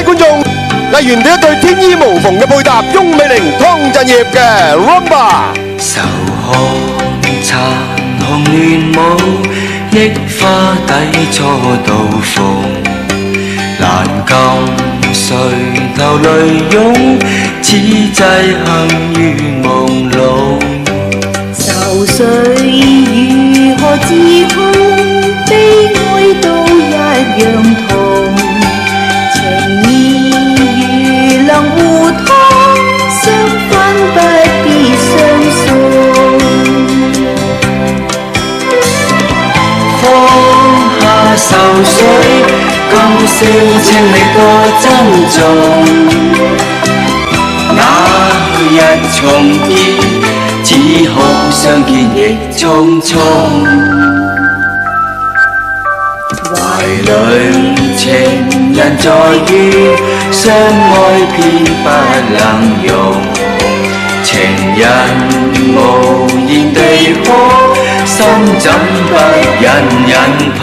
位观众，艺员哋一对天衣无缝嘅配搭，翁美玲、汤镇业嘅 Rumba。愁看残红乱舞，益花底初到逢，难禁垂头泪涌，此际幸于梦露。愁绪如何自控？悲哀都一样 愁緒，今宵請你多珍重。那日重見，只好相見亦匆匆。懷裏情人在於相愛偏不能容。情人無言地哭，心怎不隱隱痛？